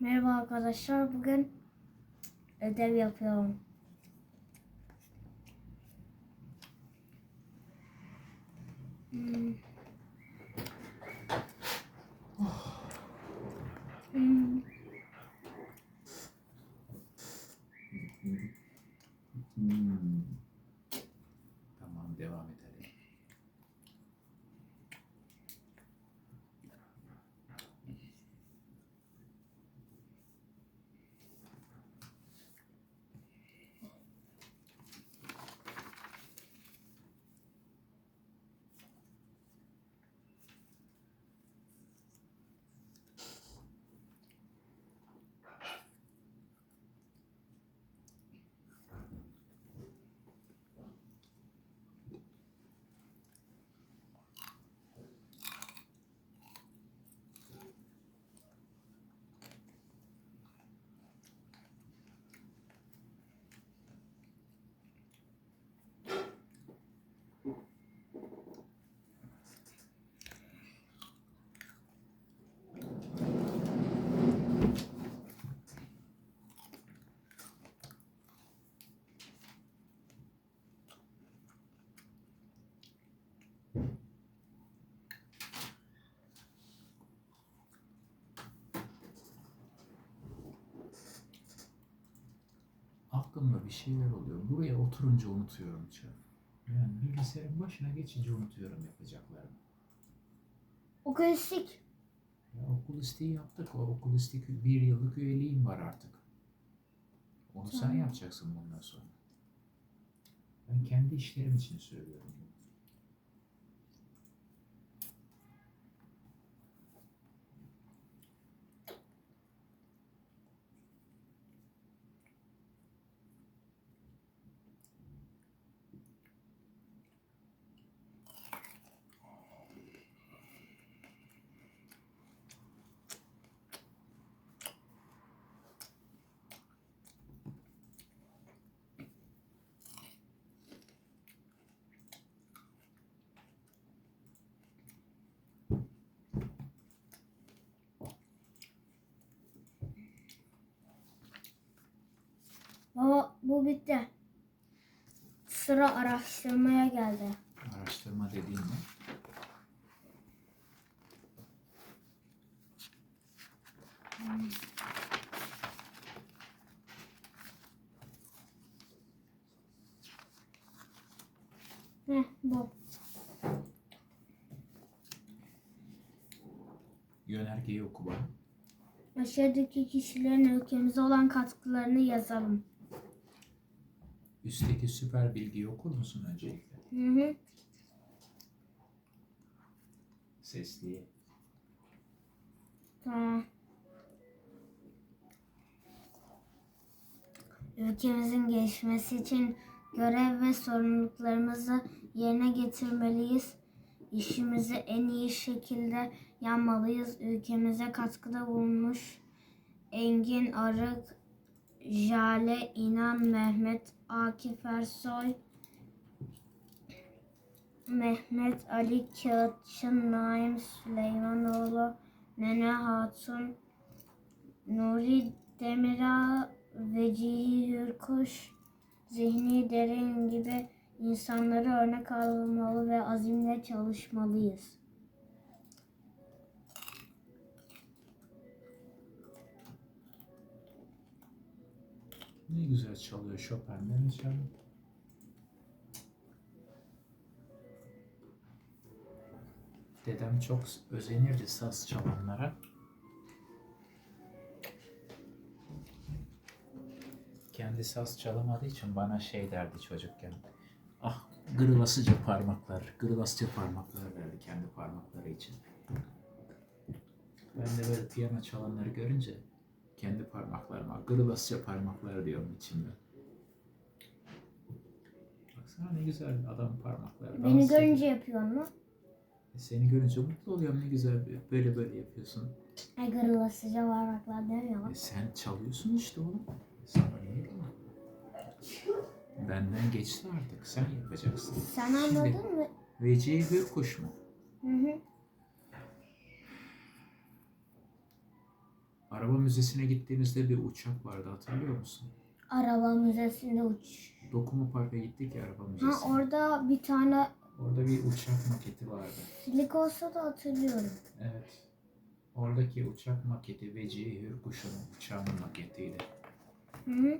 Merhaba arkadaşlar. Bugün ödev yapıyorum. Hmm. Hmm. Hmm. Tamam devam edelim. Aklımda bir şeyler oluyor. Buraya oturunca unutuyorum Çağ. Yani bilgisayarın başına geçince unutuyorum yapacaklarımı. Okulistlik. Ya okul isteği yaptık. O okul isteği bir yıllık üyeliğim var artık. Onu sen yapacaksın bundan sonra. Ben kendi işlerim için söylüyorum. Baba bu bitti. Sıra araştırmaya geldi. Araştırma dediğin ne? Heh bu. Yönergeyi oku bana. Aşağıdaki kişilerin ülkemize olan katkılarını yazalım. Üstteki süper bilgiyi okur musun öncelikle? Hı hı. Sesliye. Tamam. Ülkemizin gelişmesi için görev ve sorumluluklarımızı yerine getirmeliyiz. İşimizi en iyi şekilde yapmalıyız. Ülkemize katkıda bulunmuş Engin Arık, Jale İnan, Mehmet Akif Ersoy, Mehmet Ali Kağıtçı, Naim Süleymanoğlu, Nene Hatun, Nuri Demirağ, Vecihi Hürkuş, Zihni Derin gibi insanları örnek almalı ve azimle çalışmalıyız. Ne güzel çalıyor Chopin. Ne? Dedem çok özenirdi saz çalanlara. Kendi saz çalamadığı için bana şey derdi çocukken. Ah gırılasıca parmaklar, gırılasıca parmaklar derdi kendi parmakları için. Ben de böyle piyano çalanları görünce kendi parmaklarıma gırılasıca parmaklar diyorum içimde. Baksana ne güzel adam parmakları. Beni Dans ediyor. görünce yapıyor mu? E, Seni görünce mutlu oluyorum ne güzel böyle böyle yapıyorsun. Ay gırılasıca varaklar demiyor. E, sen çalıyorsun işte oğlum. Sana ne diyeyim? Benden geçti artık. Sen yapacaksın. Sen Şimdi- anladın mı? Vecihi Hürkuş mu? Hı hı. Araba müzesine gittiğimizde bir uçak vardı hatırlıyor musun? Araba müzesinde uç. Dokuma Park'a gittik ya araba Ha müzesine. orada bir tane Orada bir uçak maketi vardı. silik olsa da hatırlıyorum. Evet. Oradaki uçak maketi Vecihi Hürkuş'un uçağının maketiydi. Hı hı.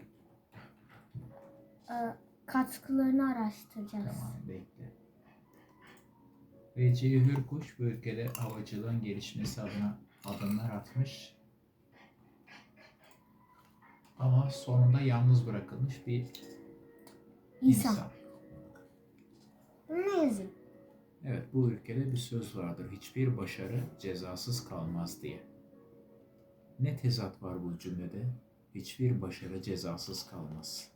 Ee, katkılarını araştıracağız. Tamam bekle. Vecihi Hürkuş bu ülkede havacılığın gelişmesi adına adımlar atmış. Ama sonunda yalnız bırakılmış bir İnsan. ne yazayım? Evet bu ülkede bir söz vardır. Hiçbir başarı cezasız kalmaz diye. Ne tezat var bu cümlede? Hiçbir başarı cezasız kalmaz.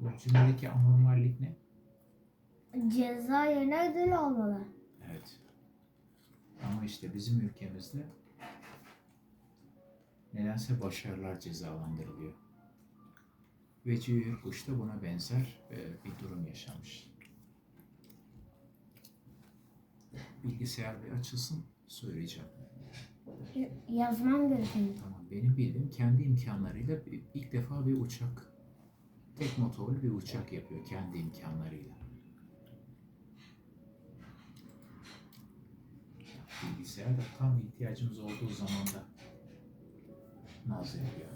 Bu cümledeki anormallik ne? Ceza yerine ödül olmalı. Evet. Ama işte bizim ülkemizde nedense başarılar cezalandırılıyor. Vecihi Hürkuş da buna benzer e, bir durum yaşamış. Bilgisayar bir açılsın söyleyeceğim. Yazmam gerekiyor. Tamam benim bildiğim kendi imkanlarıyla ilk defa bir uçak tek motorlu bir uçak yapıyor kendi imkanlarıyla. Bilgisayar da tam ihtiyacımız olduğu zaman naz yapıyor.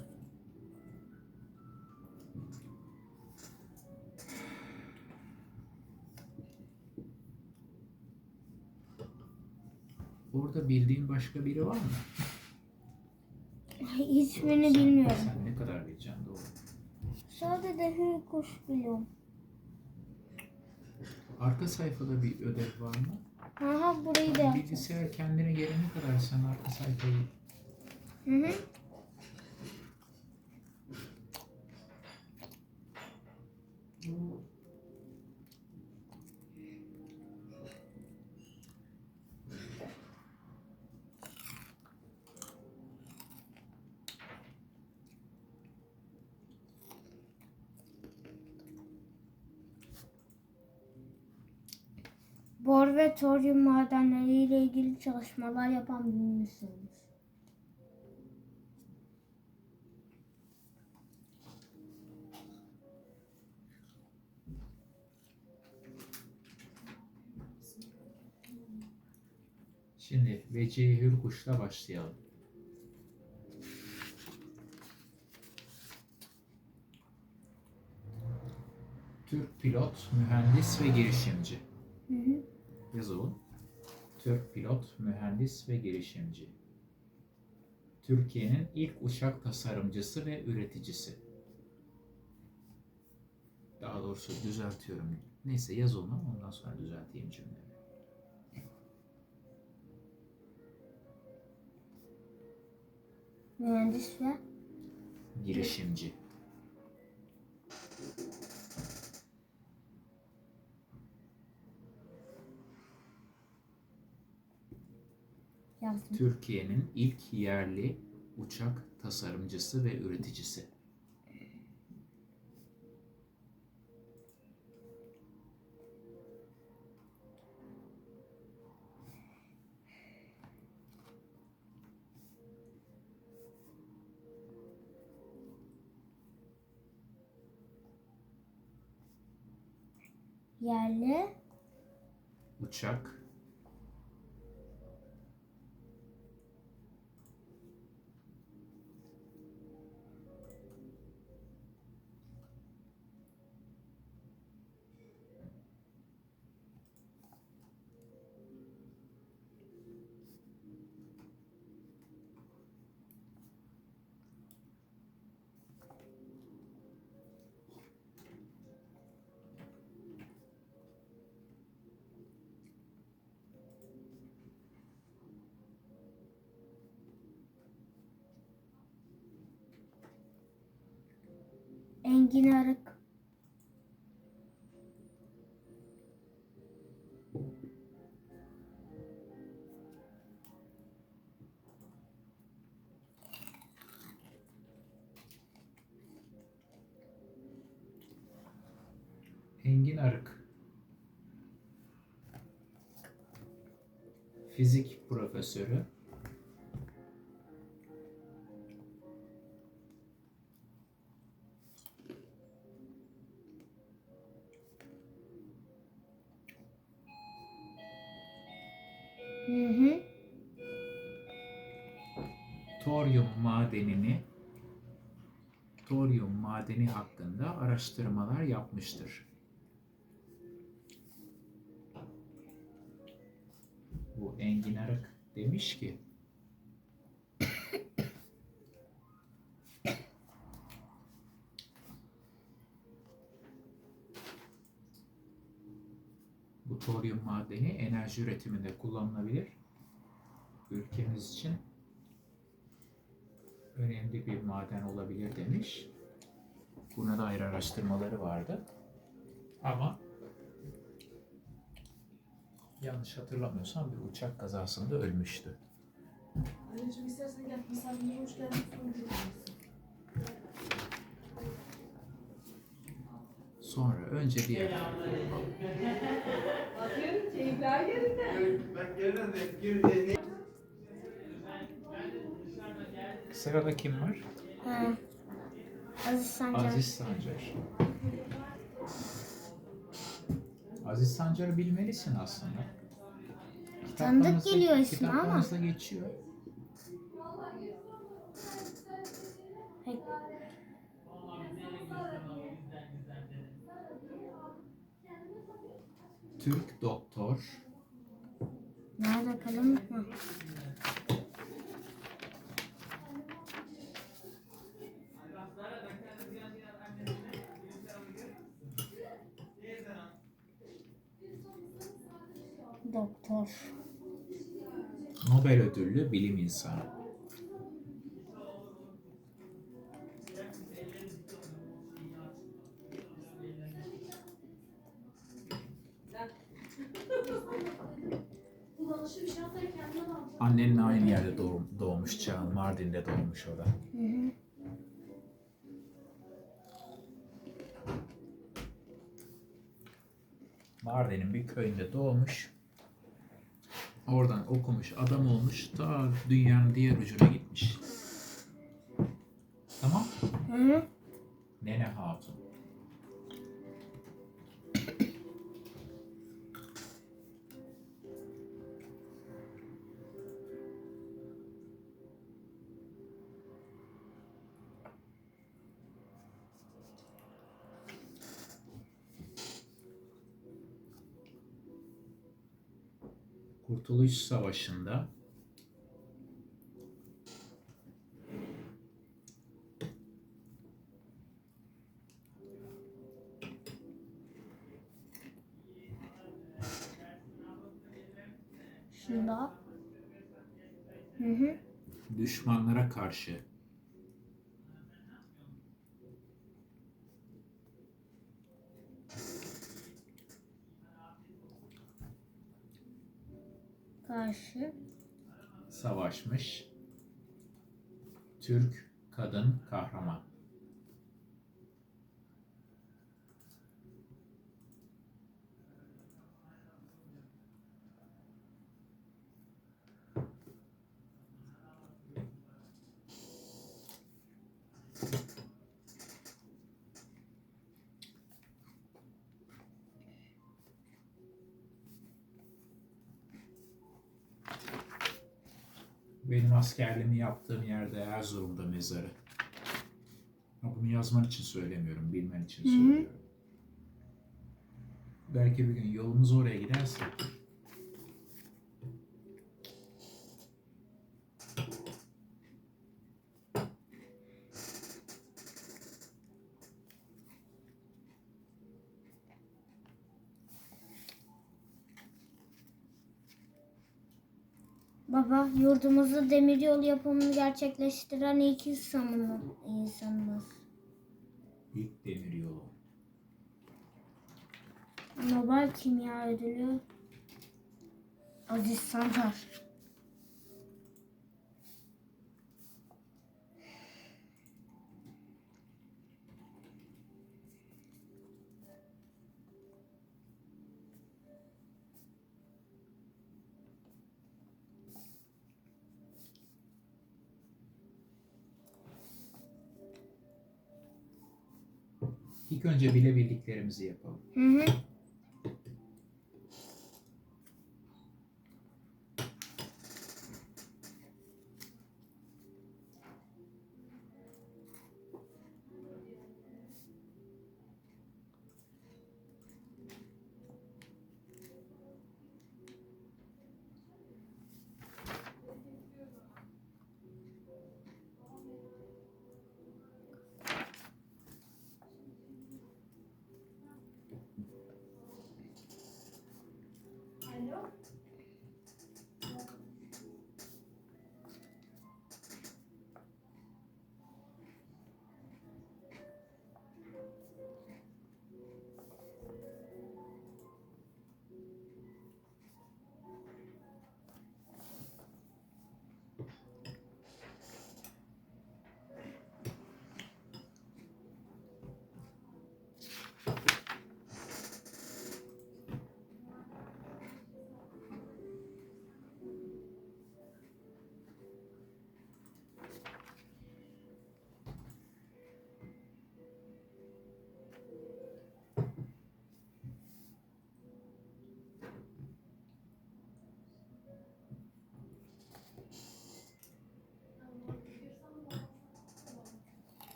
Orada bildiğin başka biri var mı? Hiçbirini Sen- bilmiyorum. Sen ne kadar bileceksin doğru. Sadece hür kuş biliyorum. Arka sayfada bir ödev var mı? Aha burayı da. Bilgisayar kendine gelene kadar sen arka sayfayı Hı hı. Toryum madenleriyle ilgili çalışmalar yapan bir insanız. Şimdi Vecihi Hürkuş'la başlayalım. Türk pilot, mühendis ve girişimci. Hı hı. Yazalım. Türk pilot, mühendis ve girişimci. Türkiye'nin ilk uçak tasarımcısı ve üreticisi. Daha doğrusu düzeltiyorum. Neyse yaz onu ondan sonra düzelteyim cümleyi. Mühendis ve Girişimci. Yazdım. Türkiye'nin ilk yerli uçak tasarımcısı ve üreticisi. Yerli Uçak Engin Arık. Engin Arık. Fizik profesörü madenini toryum madeni hakkında araştırmalar yapmıştır. Bu Engin Arık demiş ki bu toryum madeni enerji üretiminde kullanılabilir. Ülkemiz için önemli bir maden olabilir demiş. Buna dair araştırmaları vardı. Ama yanlış hatırlamıyorsam bir uçak kazasında ölmüştü. Anneciğim istersen gel. Misafirine hoş geldin. Sonra önce bir Bakın keyifler yerinde. Sırada kim var? He. Aziz Sancar. Aziz Sancar. Aziz Sancar'ı bilmelisin aslında. Tanıdık geliyor ismi ama. kitaplarınızda geçiyor. Türk doktor Nerede kalem? Ha. Doktor. Nobel ödüllü bilim insanı. Annenle aynı yerde doğum, doğmuş Çağan. Mardin'de doğmuş o da. Mardin'in bir köyünde doğmuş. Okumuş, adam olmuş. Ta dünyanın diğer ucuna gitmiş. Kurtuluş Savaşı'nda Şunda. Hı hı. düşmanlara karşı Karşı. savaşmış Türk kadın kahraman. Benim askerliğimi yaptığım yerde Erzurum'da mezarı. Ha, bunu yazman için söylemiyorum, bilmen için Hı hı. söylüyorum. Belki bir gün yolumuz oraya giderse Baba yurdumuzda demiryolu yapımını gerçekleştiren ilk insanımız. insanımız. ilk demir yolu. Nobel Kimya Ödülü Aziz Sancar. İlk önce bilebildiklerimizi yapalım. Hı hı.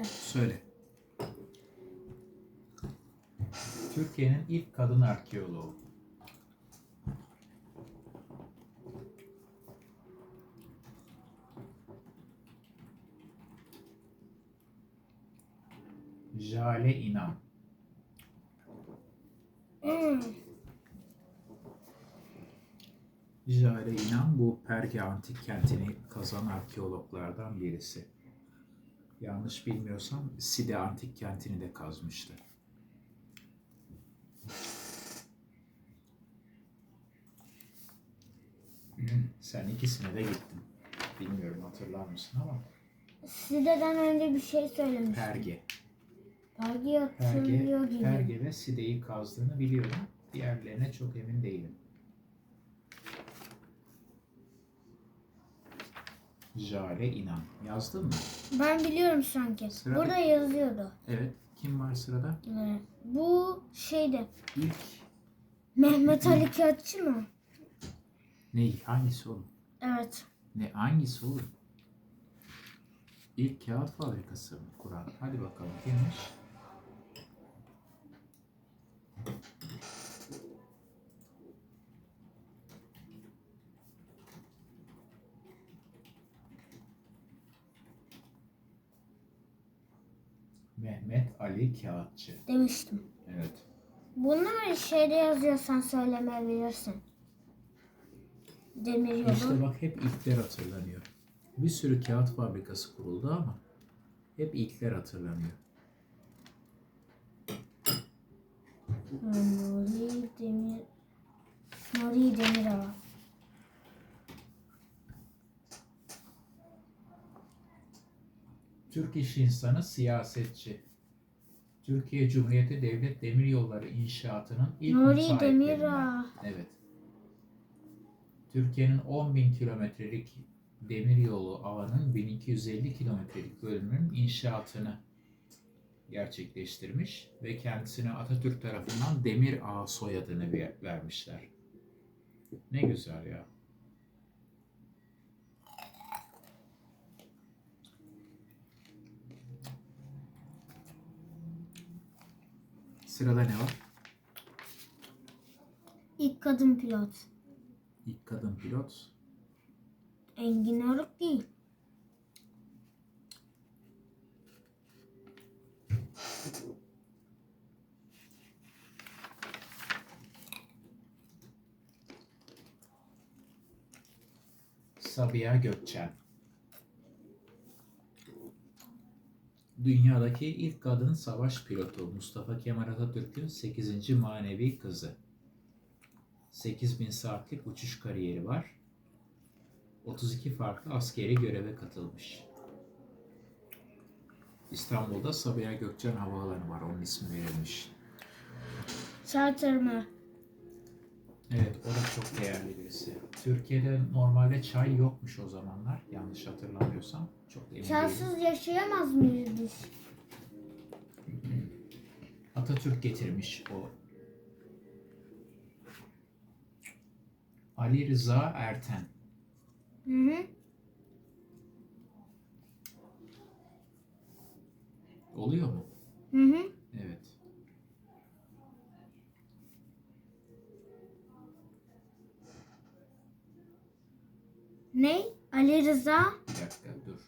Söyle. Türkiye'nin ilk kadın arkeoloğu. Jale İnan. Hmm. Jale İnan bu Perge antik kentini kazan arkeologlardan birisi. Yanlış bilmiyorsam Side antik kentini de kazmıştı. Sen ikisine de gittin. Bilmiyorum hatırlar mısın ama Side'den önce bir şey söylemiştim. Perge. Perge, hatırlıyor gibi. Perge ve Side'yi kazdığını biliyorum. Diğerlerine çok emin değilim. Jale İnan. Yazdın mı? Ben biliyorum sanki. Sırada- Burada yazıyordu. Evet. Kim var sırada? Evet. Bu şeyde. İlk Mehmet Ali Kağıtçı mı? ne? Hangisi oğlum? Evet. Ne? Hangisi oğlum? İlk kağıt fabrikası mı kuran? Hadi bakalım kimmiş? Mehmet Ali Kağıtçı. Demiştim. Evet. Bunlar şeyde yazıyorsan söylemeyebilirsin. Demir yolu. İşte bak hep ilkler hatırlanıyor. Bir sürü kağıt fabrikası kuruldu ama hep ilkler hatırlanıyor. Nuri Demir Nuri Demirağ. Türk iş insanı, siyasetçi. Türkiye Cumhuriyeti Devlet Demiryolları İnşaatı'nın ilk Nuri. Demirağ. Evet. Türkiye'nin 10 bin kilometrelik demiryolu ağının 1250 kilometrelik bölümünün inşaatını gerçekleştirmiş ve kendisine Atatürk tarafından Demir Ağa soyadını ver- vermişler. Ne güzel ya. Sırada ne var? İlk kadın pilot. İlk kadın pilot. Engin Arık değil. Sabiha Gökçen. Dünyadaki ilk kadın savaş pilotu Mustafa Kemal Atatürk'ün 8. manevi kızı. 8000 saatlik uçuş kariyeri var. 32 farklı askeri göreve katılmış. İstanbul'da Sabiha Gökçen Havaalanı var. Onun ismi verilmiş. Charter? Evet, o da çok değerli birisi. Türkiye'de normalde çay yokmuş o zamanlar. Yanlış hatırlamıyorsam. Çok emin değilim. Çaysız yaşayamaz mıyız biz? Atatürk getirmiş o. Ali Rıza Erten. Hı hı. Oluyor mu? Hı hı. Ne? Ali Rıza. Bir dakika dur.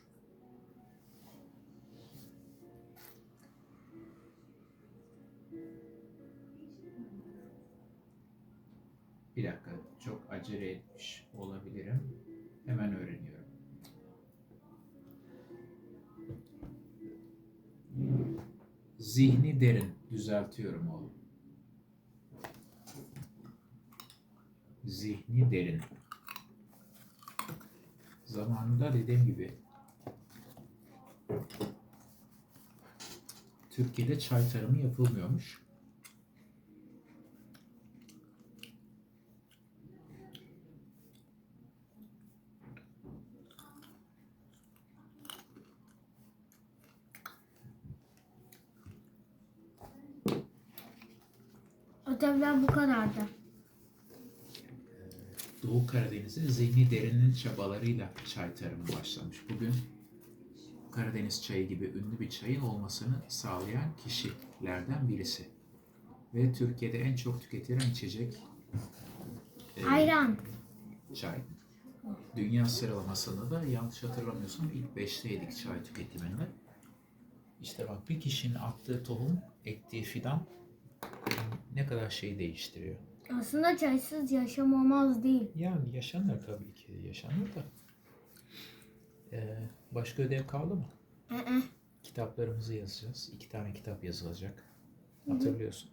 Bir dakika. Çok acele etmiş olabilirim. Hemen öğreniyorum. Zihni derin. Düzeltiyorum oğlum. Zihni derin. Zamanında dediğim gibi Türkiye'de çay tarımı yapılmıyormuş. Ödevler bu kadardı. Doğu Karadeniz'in zihni derinin çabalarıyla çay tarımı başlamış. Bugün Karadeniz çayı gibi ünlü bir çayın olmasını sağlayan kişilerden birisi. Ve Türkiye'de en çok tüketilen içecek e, Ayran. çay. Dünya sıralamasında da yanlış hatırlamıyorsam ilk 5'teydik çay tüketiminde. İşte bak bir kişinin attığı tohum, ektiği fidan ne kadar şey değiştiriyor. Aslında çaysız yaşam olmaz değil. Yani yaşanır tabii ki yaşanır da. Ee, başka ödev kaldı mı? Ee, Kitaplarımızı yazacağız. İki tane kitap yazılacak. Hatırlıyorsun.